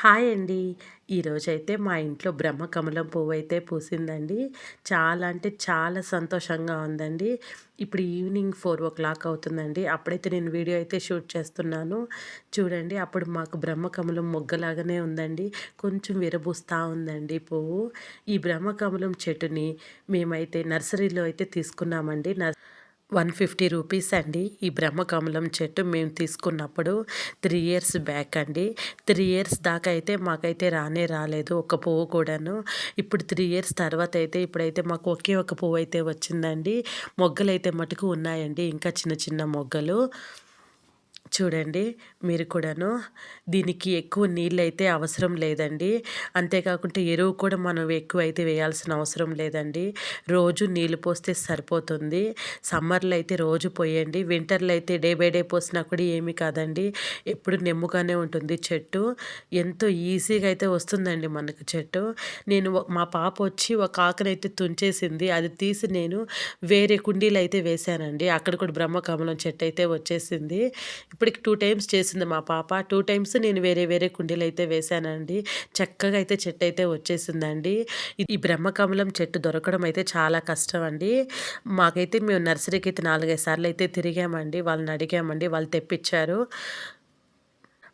Hi అండి. ఈరోజైతే మా ఇంట్లో బ్రహ్మకమలం పువ్వు అయితే పూసిందండి. చాలా అంటే చాలా సంతోషంగా ఉందండి. ఇప్పుడు ఈవినింగ్ ఫోర్ ఓ క్లాక్ అవుతుందండి. అప్పుడైతే నేను వీడియో అయితే షూట్ చేస్తున్నాను. చూడండి అప్పుడు మాకు బ్రహ్మకమలం మొగ్గలాగానే ఉందండి. కొంచెం విరబూస్తూ ఉందండి పువ్వు. ఈ బ్రహ్మకమలం చెట్టుని మేమైతే నర్సరీలో అయితే తీసుకున్నామండి. నర్ వన్ ఫిఫ్టీ రూపీస్ అండి. ఈ బ్రహ్మకమలం చెట్టు మేము తీసుకున్నప్పుడు త్రీ ఇయర్స్ బ్యాక్ అండి. త్రీ ఇయర్స్ దాకా అయితే మాకైతే రానే రాలేదు ఒక పువ్వు కూడాను. ఇప్పుడు త్రీ ఇయర్స్ తర్వాత అయితే ఇప్పుడైతే మాకు ఒకే ఒక పువ్వు అయితే వచ్చిందండి. మొగ్గలు అయితే మటుకు ఉన్నాయండి. ఇంకా చిన్న చిన్న మొగ్గలు. చూడండి మీరు కూడాను దీనికి ఎక్కువ నీళ్ళు అయితే అవసరం లేదండి. అంతేకాకుండా ఎరువు కూడా మనం ఎక్కువ అయితే వేయాల్సిన అవసరం లేదండి. రోజు నీళ్ళు పోస్తే సరిపోతుంది. సమ్మర్లో అయితే రోజు పోయండి. వింటర్లో అయితే డే బై డే పోసినా కూడా ఏమీ కాదండి. ఎప్పుడు నెమ్ముగానే ఉంటుంది చెట్టు. ఎంతో ఈజీగా అయితే వస్తుందండి మనకు చెట్టు. నేను మా పాప వచ్చి ఒక ఆకనైతే తుంచేసింది. అది తీసి నేను వేరే కుండీలు అయితే వేశానండి. అక్కడ కూడా బ్రహ్మకమలం చెట్టు అయితే వచ్చేసింది. ఇప్పటికి టూ టైమ్స్ చేసింది మా పాప. టూ టైమ్స్ నేను వేరే వేరే కుండీలు అయితే వేశానండి. చక్కగా అయితే చెట్టు అయితే వచ్చేసిందండి. ఈ బ్రహ్మకమలం చెట్టు దొరకడం అయితే చాలా కష్టం అండి మాకైతే మేము నర్సరీకి అయితే నాలుగైదు సార్లు అయితే తిరిగామండి. వాళ్ళని అడిగామండి. వాళ్ళు తెప్పించారు.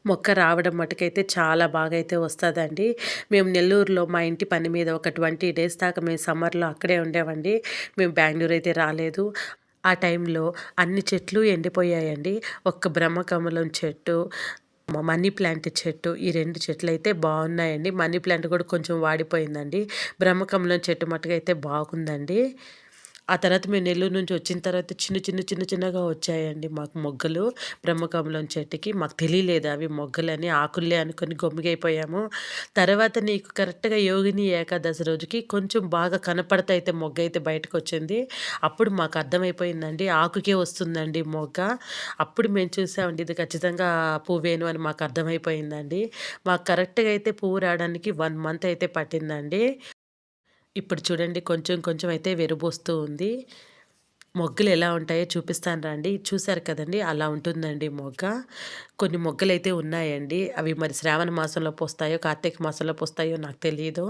మొక్క రావడం మటుకైతే చాలా బాగా అయితే వస్తుందండి. మేము నెల్లూరులో మా ఇంటి పని మీద ఒక ట్వంటీ డేస్ దాకా మేము సమ్మర్లో అక్కడే ఉండేవండి. మేము బెంగళూరు అయితే రాలేదు. ఆ టైంలో అన్ని చెట్లు ఎండిపోయాయండి. ఒక్క బ్రహ్మకమలం చెట్టు మనీ ప్లాంట్ చెట్టు ఈ రెండు చెట్లు అయితే బాగున్నాయండి. మనీ ప్లాంట్ కూడా కొంచెం వాడిపోయిందండి. బ్రహ్మకమలం చెట్టు మట్టుకైతే అయితే బాగుందండి. ఆ తర్వాత మేము నెల్లూరు నుంచి వచ్చిన తర్వాత చిన్న చిన్న చిన్న చిన్నగా వచ్చాయండి మాకు మొగ్గలు. బ్రహ్మకమలం చెట్టుకి మాకు తెలియలేదు అవి మొగ్గలని ఆకులే అనుకొని గొమ్మిగైపోయాము. తర్వాత నీకు కరెక్ట్గా యోగిని ఏకాదశి రోజుకి కొంచెం బాగా కనపడతా అయితే మొగ్గ అయితే బయటకు వచ్చింది అప్పుడు మాకు అర్థమైపోయిందండి ఆకుకే వస్తుందండి మొగ్గ. అప్పుడు మేము చూసామండి ఇది ఖచ్చితంగా పువ్వేను అని మాకు అర్థమైపోయిందండి. మాకు కరెక్ట్గా అయితే పువ్వు రావడానికి వన్ మంత్ అయితే పట్టిందండి. ఇప్పుడు చూడండి కొంచెం కొంచెం అయితే వెరుబోస్తూ ఉంది. మొగ్గలు ఎలా ఉంటాయో చూపిస్తాను రండి. చూశారు కదండి అలా ఉంటుందండి మొగ్గ. కొన్ని మొగ్గలు అయితే ఉన్నాయండి. అవి మరి శ్రావణ మాసంలో పోస్తాయో కార్తీక మాసంలో పోస్తాయో నాకు తెలియదు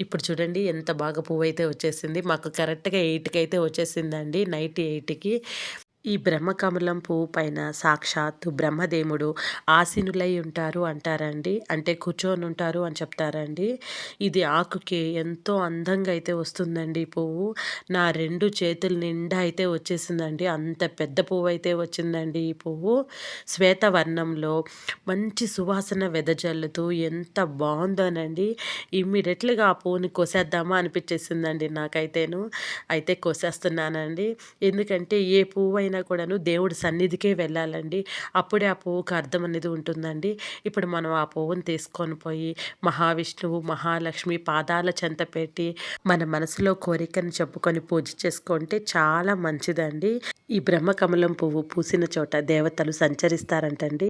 ఇప్పుడు చూడండి ఎంత బాగా పువ్వు అయితే వచ్చేసింది. మాకు కరెక్ట్గా ఎయిట్కి అయితే వచ్చేసిందండి నైట్ ఎయిట్కి. ఈ బ్రహ్మకమలం పువ్వు పైన సాక్షాత్తు బ్రహ్మదేవుడు ఆసీనులై ఉంటారు అంటారండి. అంటే కూర్చొని ఉంటారు అని చెప్తారండి. ఇది ఆకుకి ఎంతో అందంగా అయితే వస్తుందండి పువ్వు. నా రెండు చేతుల నిండా అయితే వచ్చేసిందండి. అంత పెద్ద పువ్వు అయితే వచ్చిందండి ఈ పువ్వు. శ్వేతవర్ణంలో మంచి సువాసన వెదజల్లుతూ ఎంత బాగుందోనండి. ఇమ్మీడియట్లీగా ఆ పువ్వుని కోసేద్దామా అనిపించేసిందండి నాకైతేను. అయితే కోసేస్తున్నానండి. ఎందుకంటే ఏ పువ్వు ఎప్పుడైనా కూడాను దేవుడి సన్నిధికే వెళ్ళాలండి. అప్పుడే ఆ పువ్వుకి అర్థం అనేది ఉంటుందండి. ఇప్పుడు మనం ఆ పువ్వును తీసుకొని పోయి మహావిష్ణువు మహాలక్ష్మి పాదాల చెంత పెట్టి మన మనసులో కోరికను చెప్పుకొని పూజ చేసుకుంటే చాలా మంచిదండి. ఈ బ్రహ్మకమలం పువ్వు పూసిన చోట దేవతలు సంచరిస్తారంటండి.